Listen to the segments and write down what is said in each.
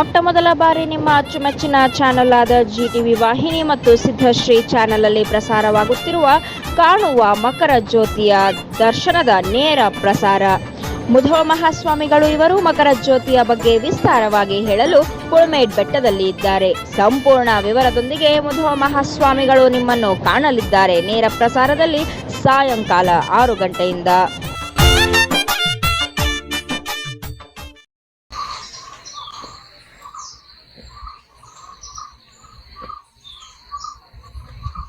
ಮೊಟ್ಟ ಮೊದಲ ಬಾರಿ ನಿಮ್ಮ ಅಚ್ಚುಮೆಚ್ಚಿನ ಚಾನೆಲ್ ಆದ ಜಿ ಟಿವಿ ವಾಹಿನಿ ಮತ್ತು ಸಿದ್ಧಶ್ರೀ ಚಾನೆಲ್ನಲ್ಲಿ ಪ್ರಸಾರವಾಗುತ್ತಿರುವ ಕಾಣುವ ಮಕರ ಜ್ಯೋತಿಯ ದರ್ಶನದ ನೇರ ಪ್ರಸಾರ. ಮುಧೋ ಮಹಾಸ್ವಾಮಿಗಳು ಇವರು ಮಕರ ಜ್ಯೋತಿಯ ಬಗ್ಗೆ ವಿಸ್ತಾರವಾಗಿ ಹೇಳಲು ಕುಳಮೇಡ್ ಬೆಟ್ಟದಲ್ಲಿ ಇದ್ದಾರೆ. ಸಂಪೂರ್ಣ ವಿವರದೊಂದಿಗೆ ಮುಧೋ ಮಹಾಸ್ವಾಮಿಗಳು ನಿಮ್ಮನ್ನು ಕಾಣಲಿದ್ದಾರೆ ನೇರ ಪ್ರಸಾರದಲ್ಲಿ ಸಾಯಂಕಾಲ ಆರು ಗಂಟೆಯಿಂದ.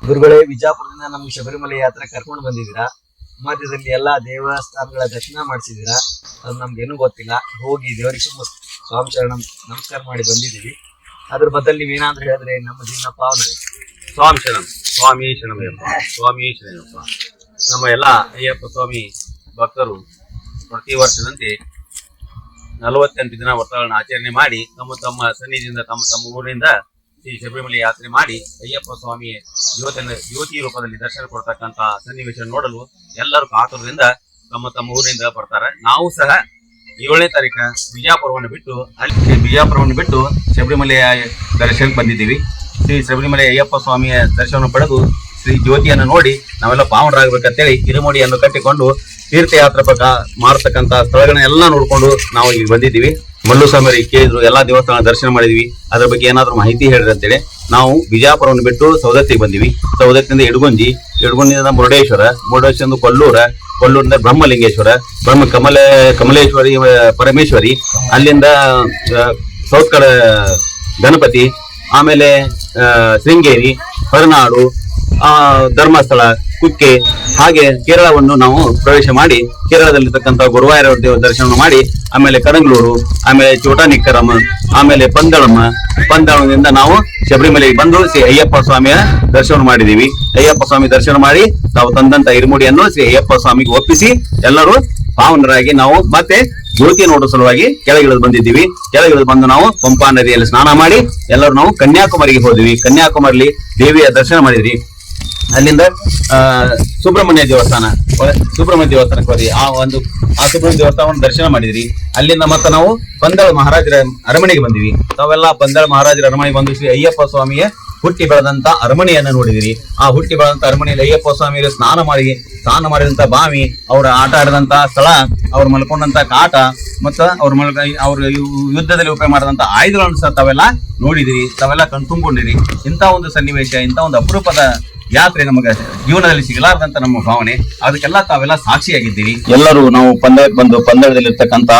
ಗುರುಗಳೇ, ವಿಜಾಪುರದಿಂದ ನಮ್ಗೆ ಶಬರಿಮಲೆ ಯಾತ್ರೆ ಕರ್ಕೊಂಡು ಬಂದಿದ್ದೀರಾ? ಮಧ್ಯದಲ್ಲಿ ಎಲ್ಲಾ ದೇವಸ್ಥಾನಗಳ ದರ್ಶನ ಮಾಡಿಸಿದ್ದೀರಾ? ಅದು ನಮ್ಗೇನು ಗೊತ್ತಿಲ್ಲ. ಹೋಗಿ ದೇವರಿಗೆ ಸುಮ್ಮ ಸ್ವಾಮಿ ಶರಣ ನಮಸ್ಕಾರ ಮಾಡಿ ಬಂದಿದ್ದೀವಿ. ಅದ್ರ ಬದಲು ನೀವೇನಾದ್ರೂ ಹೇಳಿದ್ರೆ ನಮ್ಮ ಜೀವನ ಪಾವನ. ಸ್ವಾಮಿ ಶರಣಂ, ಸ್ವಾಮಿ ಶರಣಯ್ಯಪ್ಪ, ಸ್ವಾಮಿ ಶರಣಪ್ಪ ನಮ್ಮ ಎಲ್ಲ ಅಯ್ಯಪ್ಪ ಸ್ವಾಮಿ ಭಕ್ತರು ಪ್ರತಿ ವರ್ಷದಂತೆ ನಲವತ್ತೆಂಟು ದಿನ ವ್ರತಗಳನ್ನು ಆಚರಣೆ ಮಾಡಿ ತಮ್ಮ ತಮ್ಮ ಸನ್ನಿಧಿಯಿಂದ, ತಮ್ಮ ತಮ್ಮ ಊರಿನಿಂದ ಈ ಶಬರಿಮಲೆ ಯಾತ್ರೆ ಮಾಡಿ ಅಯ್ಯಪ್ಪ ಸ್ವಾಮಿ ಯುವತಿಯ ಜ್ಯೋತಿ ರೂಪದಲ್ಲಿ ದರ್ಶನ ಕೊಡ್ತಕ್ಕಂತ ಸನ್ನಿವೇಶ ನೋಡಲು ಎಲ್ಲರೂ ಕಾತುರದಿಂದ ತಮ್ಮ ತಮ್ಮ ಊರಿನಿಂದ ಬರ್ತಾರೆ. ನಾವು ಸಹ ಏಳನೇ ತಾರೀಕ ಬಿಜಾಪುರವನ್ನು ಬಿಟ್ಟು ಅಲ್ಲಿ ಬಿಜಾಪುರವನ್ನು ಬಿಟ್ಟು ಶಬರಿಮಲೆಯ ದರ್ಶನಕ್ಕೆ ಬಂದಿದ್ದೀವಿ. ಶ್ರೀ ಶಬರಿಮಲೆ ಅಯ್ಯಪ್ಪ ಸ್ವಾಮಿಯ ದರ್ಶನ ಪಡೆದು ಶ್ರೀ ಜ್ಯೋತಿಯನ್ನು ನೋಡಿ ನಾವೆಲ್ಲ ಪಾವನರಾಗಬೇಕಂತೇಳಿ ಕಿರುಮುಡಿಯನ್ನು ಕಟ್ಟಿಕೊಂಡು ತೀರ್ಥಯಾತ್ರೆ ಪಕ್ಕ ಮಾಡತಕ್ಕಂಥ ಸ್ಥಳಗಳನ್ನೆಲ್ಲ ನೋಡಿಕೊಂಡು ನಾವು ಇಲ್ಲಿ ಬಂದಿದ್ದೀವಿ. ಮಲ್ಲು ಸ್ವಾಮಿ ಕೇಳಿದ್ರು, ಎಲ್ಲಾ ದೇವಸ್ಥಾನ ದರ್ಶನ ಮಾಡಿದ್ವಿ. ಅದ್ರ ಬಗ್ಗೆ ಏನಾದ್ರು ಮಾಹಿತಿ ಹೇಳ್ರಿ ಅಂತೇಳಿ, ನಾವು ಬಿಜಾಪುರವನ್ನು ಬಿಟ್ಟು ಸೌದತ್ತಿಗೆ ಬಂದಿವಿ. ಸೌದತ್ತಿನಿಂದ ಇಡಗುಂಜಿ ಇಡಗುಂಜಿಯಿಂದ ಮುರುಡೇಶ್ವರ ಮುರುಡೇಶ್ವರಿಂದ ಕೊಲ್ಲೂರ, ಕೊಲ್ಲೂರಿಂದ ಬ್ರಹ್ಮಲಿಂಗೇಶ್ವರ, ಬ್ರಹ್ಮ ಕಮಲ, ಕಮಲೇಶ್ವರಿ ಪರಮೇಶ್ವರಿ, ಅಲ್ಲಿಂದ ಸೌತ್ ಕಡೆ ಗಣಪತಿ, ಆಮೇಲೆ ಶೃಂಗೇರಿ, ಹೊರನಾಡು ಧರ್ಮಸ್ಥಳ, ಕುಕ್ಕೆ ಹಾಗೆ ಕೇರಳವನ್ನು ನಾವು ಪ್ರವೇಶ ಮಾಡಿ ಕೇರಳದಲ್ಲಿರ್ತಕ್ಕಂಥ ಗುರುವಾಯೂರ ದೇವರ ದರ್ಶನ ಮಾಡಿ, ಆಮೇಲೆ ಕಡಂಗ್ಳೂರು ಆಮೇಲೆ ಚೋಟಾನಿಕ್ಕರಮ್ಮ ಆಮೇಲೆ ಪಂದಳಮ್ಮ ಪಂದಳದಿಂದ ನಾವು ಶಬರಿಮಲೆಗೆ ಬಂದು ಶ್ರೀ ಅಯ್ಯಪ್ಪ ಸ್ವಾಮಿಯ ದರ್ಶನ ಮಾಡಿದೀವಿ ಅಯ್ಯಪ್ಪ ಸ್ವಾಮಿ ದರ್ಶನ ಮಾಡಿ ತಾವು ತಂದಂತ ಇರುಮುಡಿಯನ್ನು ಶ್ರೀ ಅಯ್ಯಪ್ಪ ಸ್ವಾಮಿಗೆ ಒಪ್ಪಿಸಿ ಎಲ್ಲರೂ ಪಾವನರಾಗಿ ನಾವು ಮತ್ತೆ ಜ್ಯೋತಿ ನೋಡುವ ಸಲುವಾಗಿ ಕೆಳಗಿಳಿದು ಬಂದಿದ್ದೀವಿ. ಕೆಳಗಿಳಿದು ಬಂದು ನಾವು ಪಂಪಾ ನದಿಯಲ್ಲಿ ಸ್ನಾನ ಮಾಡಿ ಎಲ್ಲರೂ ನಾವು ಕನ್ಯಾಕುಮಾರಿಗೆ ಹೋದ್ವಿ. ಕನ್ಯಾಕುಮಾರಿಲಿ ದೇವಿಯ ದರ್ಶನ ಮಾಡಿದ್ವಿ. ಅಲ್ಲಿಂದ ಸುಬ್ರಹ್ಮಣ್ಯ ದೇವಸ್ಥಾನ ಸುಬ್ರಹ್ಮಣ್ಯ ದೇವಸ್ಥಾನಕ್ಕೆ ಹೋದ್ರಿ. ಆ ಒಂದು, ಆ ಸುಬ್ರಹ್ಮಣ್ಯ ದೇವಸ್ಥಾನವನ್ನು ದರ್ಶನ ಮಾಡಿದ್ರಿ. ಅಲ್ಲಿಂದ ಮತ್ತೆ ನಾವು ಪಂದಳ ಮಹಾರಾಜರ ಅರಮನೆಗೆ ಬಂದಿವಿ. ತಾವೆಲ್ಲ ಪಂದಳ ಮಹಾರಾಜರ ಅರಮನೆಗೆ ಬಂದು ಶ್ರೀ ಅಯ್ಯಪ್ಪ ಸ್ವಾಮಿಯ ಹುಟ್ಟಿ ಬೆಳೆದಂತ ಅರಮನೆಯನ್ನ ನೋಡಿದಿರಿ. ಆ ಹುಟ್ಟಿ ಬೆಳೆದಂತ ಅರಮನೆಯಲ್ಲಿ ಅಯ್ಯಪ್ಪ ಸ್ವಾಮಿಯ ಸ್ನಾನ ಮಾಡಿ, ಸ್ನಾನ ಮಾಡಿದಂತ ಬಾವಿ, ಅವ್ರ ಆಟ ಆಡಿದಂತ ಸ್ಥಳ, ಅವ್ರು ಮಲ್ಕೊಂಡಂತ ಕಾಟ, ಮತ್ತ ಅವ್ರ ಮಲ್ಕ ಅವ್ರ ಯುದ್ಧದಲ್ಲಿ ಉಪಯೋಗ ಮಾಡಿದಂತ ಆಯುಧಗಳನ್ನು ಸಹ ತಾವೆಲ್ಲ ನೋಡಿದಿರಿ. ತಾವೆಲ್ಲ ಕಣ್ ತುಂಬಿಕೊಂಡಿರಿ. ಇಂಥ ಒಂದು ಸನ್ನಿವೇಶ ಇಂಥ ಒಂದು ಅಪರೂಪದ ಯಾತ್ರೆ ನಮಗೆ ಜೀವನದಲ್ಲಿ ಸಿಗಲಾರದಂತ ನಮ್ಮ ಭಾವನೆ. ಅದಕ್ಕೆಲ್ಲ ತಾವೆಲ್ಲ ಸಾಕ್ಷಿಯಾಗಿದ್ದೀರಿ. ಎಲ್ಲರೂ ನಾವು ಪಂದ್ಯಕ್ಕೆ ಬಂದು ಪಂದ್ಯದಲ್ಲಿರ್ತಕ್ಕಂಥ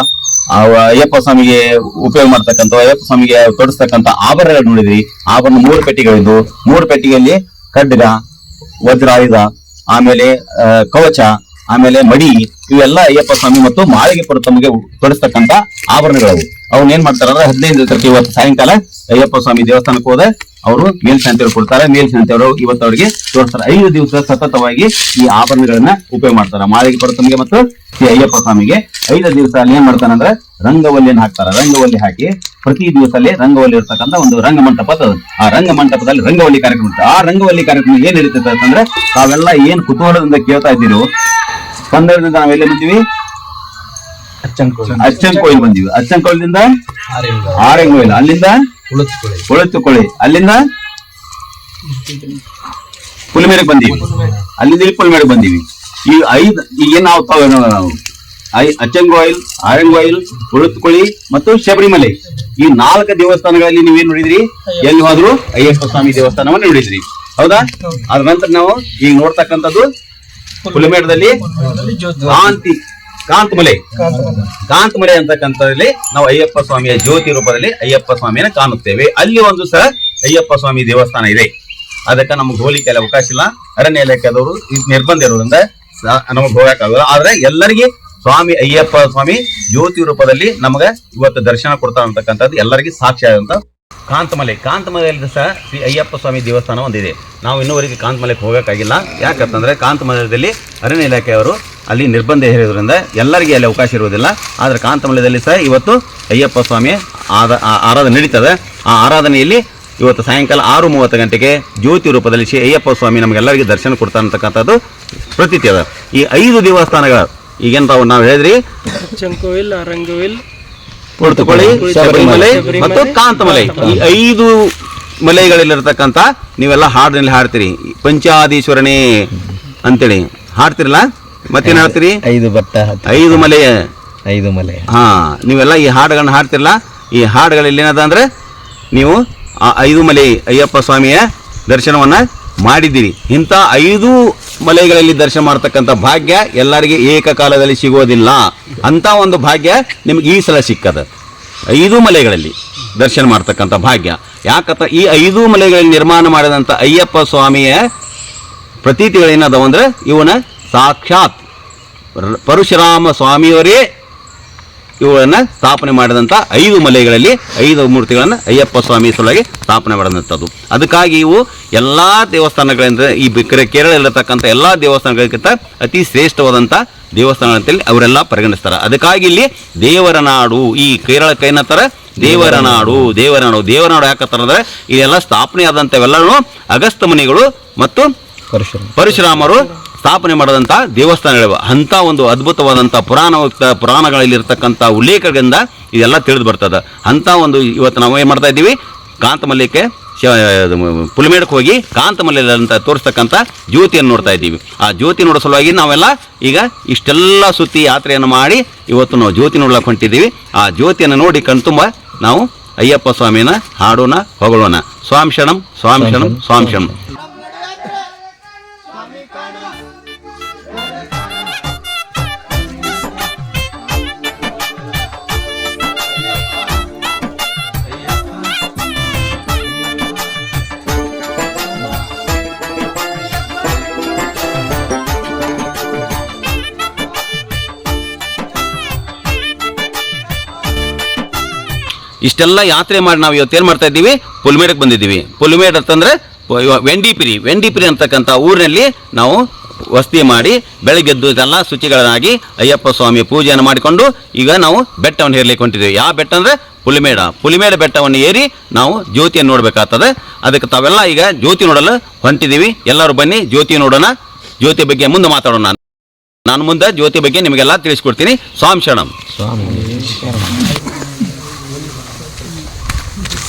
ಅಯ್ಯಪ್ಪ ಸ್ವಾಮಿಗೆ ಉಪಯೋಗ ಮಾಡ್ತಕ್ಕಂಥ, ಅಯ್ಯಪ್ಪ ಸ್ವಾಮಿಗೆ ತೊಡಸ್ತಕ್ಕಂಥ ಆಭರಣಗಳು ನೋಡಿದ್ರಿ. ಆಭರಣ ಮೂರು ಪೆಟ್ಟಿಗಳಿದ್ದು ಮೂರು ಪೆಟ್ಟಿಗೆಯಲ್ಲಿ ಖಡ್ಗ ವಜ್ರಾಯುಧ ಆಮೇಲೆ ಕವಚ, ಆಮೇಲೆ ಮಡಿ, ಇವೆಲ್ಲ ಅಯ್ಯಪ್ಪ ಸ್ವಾಮಿ ಮತ್ತು ಮಾಳಿಗೆ ಪುರ ತಮಗೆ ತೊಡಸ್ತಕ್ಕಂಥ ಆಭರಣಗಳು ಅವನ್ನ ಏನ್ ಮಾಡ್ತಾರ ಹದಿನೈದು ಇವತ್ತು ಸಾಯಂಕಾಲ ಅಯ್ಯಪ್ಪ ಸ್ವಾಮಿ ದೇವಸ್ಥಾನಕ್ಕೆ ಹೋದ ಅವರು ಮೇಲ್ಶಾಂತಿಯವರು ಕೊಡ್ತಾರೆ ಮೇಲ್ಶಾಂತಿಯವರು ಇವತ್ತು ಅವರಿಗೆ ತೋರಿಸ್ತಾರೆ. ಐದು ದಿವಸ ಸತತವಾಗಿ ಈ ಆಭರಣಗಳನ್ನ ಉಪಯೋಗ ಮಾಡ್ತಾರೆ. ಮಾಳಿಗೆ ಪುರ ತಮಗೆ ಮತ್ತು ಶ್ರೀ ಅಯ್ಯಪ್ಪ ಸ್ವಾಮಿಗೆ. ಐದು ದಿವಸ ಅಲ್ಲಿ ಏನ್ ಮಾಡ್ತಾನೆ ಅಂದ್ರೆ ರಂಗವಲ್ಲಿಯನ್ನು ಹಾಕ್ತಾರೆ. ರಂಗವಲ್ಲಿ ಹಾಕಿ ಪ್ರತಿ ದಿವಸ ಅಲ್ಲಿ ರಂಗವಲ್ಲಿ ಇರ್ತಕ್ಕಂಥ ಒಂದು ರಂಗ ಮಂಟಪ ಅದು. ಆ ರಂಗ ಮಂಟಪದಲ್ಲಿ ರಂಗವಲ್ಲಿ ಕಾರ್ಯಕ್ರಮ ಇರುತ್ತೆ. ಆ ರಂಗವಲ್ಲಿ ಕಾರ್ಯಕ್ರಮ ಏನ್ ನಡೀತದೆ ಅಂತಂದ್ರೆ ತಾವೆಲ್ಲ ಏನ್ ಕುತೂಹಲದಿಂದ ಕೇಳ್ತಾ ಇದ್ದೀರೋ ಪಂದರದಿಂದ ನಾವೆಲ್ಲಿ ಬಂದಿವಿ? ಅಚ್ಚನ್ ಕೋಯಿಲ್ ಬಂದಿವಿ. ಅಚ್ಚನ್ ಕೋಯಿಲ್ದಿಂದ ಆರೆಂಗೋಯಿಲ್ ಅಲ್ಲಿಂದ ಕೊಳಿ ಅಲ್ಲಿಂದ ಪುಲಿಮೇರಿಗೆ ಬಂದೀವಿ. ಅಲ್ಲಿಂದ ಇಲ್ಲಿ ಪುಲಿಮೇರಿಗೆ ಬಂದೀವಿ. ಈ ಐದು ಈಗ ನಾವು ತಾವು ನಾವು? ಐ ಅಚ್ಚಂಗೋಯಿಲ್ ಆರಂಗೋಯಿಲ್ ಉಳುತ್ಕೊಳಿ ಮತ್ತು ಶಬರಿಮಲೆ. ಈ ನಾಲ್ಕು ದೇವಸ್ಥಾನಗಳಲ್ಲಿ ನೀವೇನ್ ನೋಡಿದ್ರಿ? ಎಲ್ಲಿ ಹೋದ್ರು ಅಯ್ಯಪ್ಪ ಸ್ವಾಮಿ ದೇವಸ್ಥಾನವನ್ನು ನೋಡಿದ್ರಿ. ಹೌದಾ? ಅದ ನಂತರ ನಾವು ಈಗ ನೋಡ್ತಕ್ಕಂಥದ್ದು ಪುಲಿಮೇಡದಲ್ಲಿ ಕಾಂತಿ ಕಾಂತಮಲೆ. ಕಾಂತಮಲೆ. ಅಂತಕ್ಕಂಥದ್ರಲ್ಲಿ ನಾವು ಅಯ್ಯಪ್ಪ ಸ್ವಾಮಿಯ ಜ್ಯೋತಿ ರೂಪದಲ್ಲಿ ಅಯ್ಯಪ್ಪ ಸ್ವಾಮಿಯನ್ನು ಕಾಣುತ್ತೇವೆ. ಅಲ್ಲಿ ಒಂದು ಸಹ ಅಯ್ಯಪ್ಪ ಸ್ವಾಮಿ ದೇವಸ್ಥಾನ ಇದೆ. ಅದಕ್ಕೆ ನಮ್ಗೆ ಹೋಲಿಕೆ ಅಲ್ಲಿ ಅವಕಾಶ ಇಲ್ಲ. ಅರಣ್ಯ ಇಲಾಖೆದವರು ನಿರ್ಬಂಧ ಇರೋದ್ರಿಂದ ನಮಗೆ ಹೋಗಕ್ಕಾಗಲ್ಲ ಆದ್ರೆ ಎಲ್ಲರಿಗೆ ಸ್ವಾಮಿ ಅಯ್ಯಪ್ಪ ಸ್ವಾಮಿ ಜ್ಯೋತಿ ರೂಪದಲ್ಲಿ ನಮಗೆ ಇವತ್ತು ದರ್ಶನ ಕೊಡ್ತಾ ಅಂತಕ್ಕಂಥದ್ದು ಎಲ್ಲರಿಗೂ ಸಾಕ್ಷಿ ಆದಂತ ಕಾಂತಮಲೆ. ಕಾಂತಮಲೆಯಲ್ಲಿ ಸಹ ಶ್ರೀ ಅಯ್ಯಪ್ಪ ಸ್ವಾಮಿ ದೇವಸ್ಥಾನ ಒಂದಿದೆ. ನಾವು ಇನ್ನೂವರೆಗೆ ಕಾಂತಮಲೆಗೆ ಹೋಗೋಕ್ಕಾಗಿಲ್ಲ. ಯಾಕಂತಂದ್ರೆ ಕಾಂತಮಲೆಯಲ್ಲಿ ಅರಣ್ಯ ಇಲಾಖೆಯವರು ಅಲ್ಲಿ ನಿರ್ಬಂಧ ಹೇರಿದ್ರಿಂದ ಎಲ್ಲರಿಗೆ ಅಲ್ಲಿ ಅವಕಾಶ ಇರುವುದಿಲ್ಲ. ಆದರೆ ಕಾಂತಮಲ್ಯದಲ್ಲಿ ಸಹ ಇವತ್ತು ಅಯ್ಯಪ್ಪ ಸ್ವಾಮಿ ಆದ ಆರಾಧನೆ ನಡೀತದೆ. ಆ ಆರಾಧನೆಯಲ್ಲಿ ಇವತ್ತು ಸಾಯಂಕಾಲ ಆರು ಮೂವತ್ತು ಗಂಟೆಗೆ ಜ್ಯೋತಿ ರೂಪದಲ್ಲಿ ಶ್ರೀ ಅಯ್ಯಪ್ಪ ಸ್ವಾಮಿ ನಮಗೆಲ್ಲರಿಗೆ ದರ್ಶನ ಕೊಡ್ತಾ ಅಂತಕ್ಕಂಥದ್ದು ಪ್ರತೀತಿ ಅದ. ಈ ಐದು ದೇವಸ್ಥಾನಗಳ ಈಗೇನು ತಾವು ನಾವು ಹೇಳಿದ್ರಿ? ಚಂಕೋವಿಲ್ ಅರಂಗೋವಿಲ್ ಕುಳಿತುಕೊಳ್ಳಿ ಶಬರಿಮಲೆ ಮತ್ತು ಕಾಂತಮಲೆ. ಈ ಐದು ಮಲೆಗಳಲ್ಲಿರ್ತಕ್ಕಂಥ ನೀವೆಲ್ಲ ಹಾಡಿನಲ್ಲಿ ಹಾಡ್ತೀರಿ. ಪಂಚಾದೀಶ್ವರನೇ ಅಂತೇಳಿ. ಹಾಡ್ತಿರಲ್ಲ? ಮತ್ತೇನ್ ಹೇಳ್ತೀರಿ ಐದು ಭತ್ತ ಐದು ಮಲೆ. ಐದು ಮಲೆ. ಹಾ ನೀವೆಲ್ಲ ಈ ಹಾಡುಗಳನ್ನ ಹಾಡ್ತಿರಲ್ಲ ಈ ಹಾಡುಗಳಲ್ಲಿ ಏನದ ಅಂದ್ರೆ ನೀವು ಆ ಐದು ಮಲೆ ಅಯ್ಯಪ್ಪ ಸ್ವಾಮಿಯ ದರ್ಶನವನ್ನ ಮಾಡಿದ್ದೀರಿ. ಇಂಥ ಐದು ಮಲೆಗಳಲ್ಲಿ ದರ್ಶನ ಮಾಡ್ತಕ್ಕಂಥ ಭಾಗ್ಯ ಎಲ್ಲರಿಗೆ ಏಕಕಾಲದಲ್ಲಿ ಸಿಗೋದಿಲ್ಲ ಅಂತ ಒಂದು ಭಾಗ್ಯ ನಿಮ್ಗೆ ಈ ಸಲ ಸಿಕ್ಕದ. ಐದು ಮಲೆಗಳಲ್ಲಿ ದರ್ಶನ ಮಾಡ್ತಕ್ಕಂಥ ಭಾಗ್ಯ. ಯಾಕಂತ ಈ ಐದು ಮಲೆಗಳಲ್ಲಿ ನಿರ್ಮಾಣ ಮಾಡಿದಂಥ ಅಯ್ಯಪ್ಪ ಸ್ವಾಮಿಯ ಪ್ರತೀತಿಗಳೇನದವು ಅಂದ್ರೆ ಇವನ ಸಾಕ್ಷಾತ್ ಪರಶುರಾಮ ಸ್ವಾಮಿಯವರೇ ಇವುಗಳನ್ನು ಸ್ಥಾಪನೆ ಮಾಡಿದಂಥ ಐದು ಮಲೆಗಳಲ್ಲಿ ಐದು ಮೂರ್ತಿಗಳನ್ನು ಅಯ್ಯಪ್ಪ ಸ್ವಾಮಿ ಸಲುವಾಗಿ ಸ್ಥಾಪನೆ ಮಾಡಿದಂಥದ್ದು ಅದಕ್ಕಾಗಿ ಇವು ಎಲ್ಲ ದೇವಸ್ಥಾನಗಳಿಂದ ಈ ಕೇರಳದಲ್ಲಿರ್ತಕ್ಕಂಥ ಎಲ್ಲ ದೇವಸ್ಥಾನಗಳಿಗಿಂತ ಅತಿ ಶ್ರೇಷ್ಠವಾದಂಥ ದೇವಸ್ಥಾನ ಅಂತೇಳಿ ಅವರೆಲ್ಲ ಪರಿಗಣಿಸ್ತಾರೆ. ಅದಕ್ಕಾಗಿ ಇಲ್ಲಿ ದೇವರ ನಾಡು ಈ ಕೇರಳಕ್ಕೆ ಏನಂತಾರೆ? ದೇವರ ನಾಡು ದೇವರ ನಾಡು. ದೇವರ ನಾಡು ಯಾಕತ್ತಾರೆ ಅಂದ್ರೆ ಇದೆಲ್ಲ ಸ್ಥಾಪನೆ ಅಗಸ್ತ್ಯ ಅಗಸ್ತ ಮುನಿಗಳು ಮತ್ತು ಪರಶುರಾಮ. ಪರಶುರಾಮರು ಸ್ಥಾಪನೆ ಮಾಡಿದಂಥ ದೇವಸ್ಥಾನಗಳಿವೆ ಅಂಥ ಒಂದು ಅದ್ಭುತವಾದಂಥ ಪುರಾಣ ಪುರಾಣಗಳಲ್ಲಿರ್ತಕ್ಕಂಥ ಉಲ್ಲೇಖಗಳಿಂದ ಇದೆಲ್ಲ ತಿಳಿದು ಬರ್ತದೆ. ಅಂಥ ಒಂದು ಇವತ್ತು ನಾವು ಏನು ಮಾಡ್ತಾ ಇದ್ದೀವಿ? ಕಾಂತಮಲ್ಯಕ್ಕೆ ಶ ಪುಲಿಮೇಡಕ್ಕೆ ಹೋಗಿ ಕಾಂತಮಲ್ಯ ಅಂತ ತೋರಿಸ್ತಕ್ಕಂಥ ಜ್ಯೋತಿಯನ್ನು ನೋಡ್ತಾ ಇದ್ದೀವಿ. ಆ ಜ್ಯೋತಿ ನೋಡೋ ಸಲುವಾಗಿ ನಾವೆಲ್ಲ ಈಗ ಇಷ್ಟೆಲ್ಲ ಸುತ್ತಿ ಯಾತ್ರೆಯನ್ನು ಮಾಡಿ ಇವತ್ತು ನಾವು ಜ್ಯೋತಿ ನೋಡ್ಲಕ್ಕೆ ಹೊಂಟಿದ್ದೀವಿ. ಆ ಜ್ಯೋತಿಯನ್ನು ನೋಡಿ ಕಣ್ತುಂಬ ನಾವು ಅಯ್ಯಪ್ಪ ಸ್ವಾಮಿನ ಹಾಡೋಣ, ಹೊಗಳೋಣ. ಸ್ವಾಮಿ ಶರಣಂ ಸ್ವಾಮಿ ಶರಣಂ ಸ್ವಾಮಿ ಶರಣಂ ಇಷ್ಟೆಲ್ಲ ಯಾತ್ರೆ ಮಾಡಿ ನಾವು ಇವತ್ತು ಏನು ಮಾಡ್ತಾ ಇದ್ದೀವಿ? ಪುಲ್ಮೇಡಕ್ಕೆ ಬಂದಿದ್ದೀವಿ. ಪುಲ್ಮೇಡ್ ಅಂತಂದರೆ ವೆಂಡಿಪಿರಿ. ವೆಂಡಿಪಿರಿ ಅಂತಕ್ಕಂಥ ಊರಿನಲ್ಲಿ ನಾವು ವಸತಿ ಮಾಡಿ ಬೆಳಗ್ಗೆದ್ದು ಇದೆಲ್ಲ ಶುಚಿಗಳನ್ನಾಗಿ ಅಯ್ಯಪ್ಪ ಸ್ವಾಮಿ ಪೂಜೆಯನ್ನು ಮಾಡಿಕೊಂಡು ಈಗ ನಾವು ಬೆಟ್ಟವನ್ನು ಹೇರ್ಲಿಕ್ಕೆ ಹೊಂಟಿದ್ದೀವಿ. ಯಾವ ಬೆಟ್ಟ ಅಂದ್ರೆ? ಪುಲಿಮೇಡ. ಪುಲಿಮೇಡ ಬೆಟ್ಟವನ್ನು ಏರಿ ನಾವು ಜ್ಯೋತಿಯನ್ನು ನೋಡಬೇಕಾಗ್ತದೆ. ಅದಕ್ಕೆ ತಾವೆಲ್ಲ ಈಗ ಜ್ಯೋತಿ ನೋಡಲು ಹೊಂಟಿದ್ದೀವಿ. ಎಲ್ಲರೂ ಬನ್ನಿ, ಜ್ಯೋತಿ ನೋಡೋಣ. ಜ್ಯೋತಿ ಬಗ್ಗೆ ಮುಂದೆ ಮಾತಾಡೋಣ. ನಾನು ಮುಂದೆ ಜ್ಯೋತಿ ಬಗ್ಗೆ ನಿಮಗೆಲ್ಲ ತಿಳಿಸ್ಕೊಡ್ತೀನಿ. ಸ್ವಾಮಿ ಶರಣಂ. ಸ್ವಾಮಿ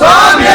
స్వామి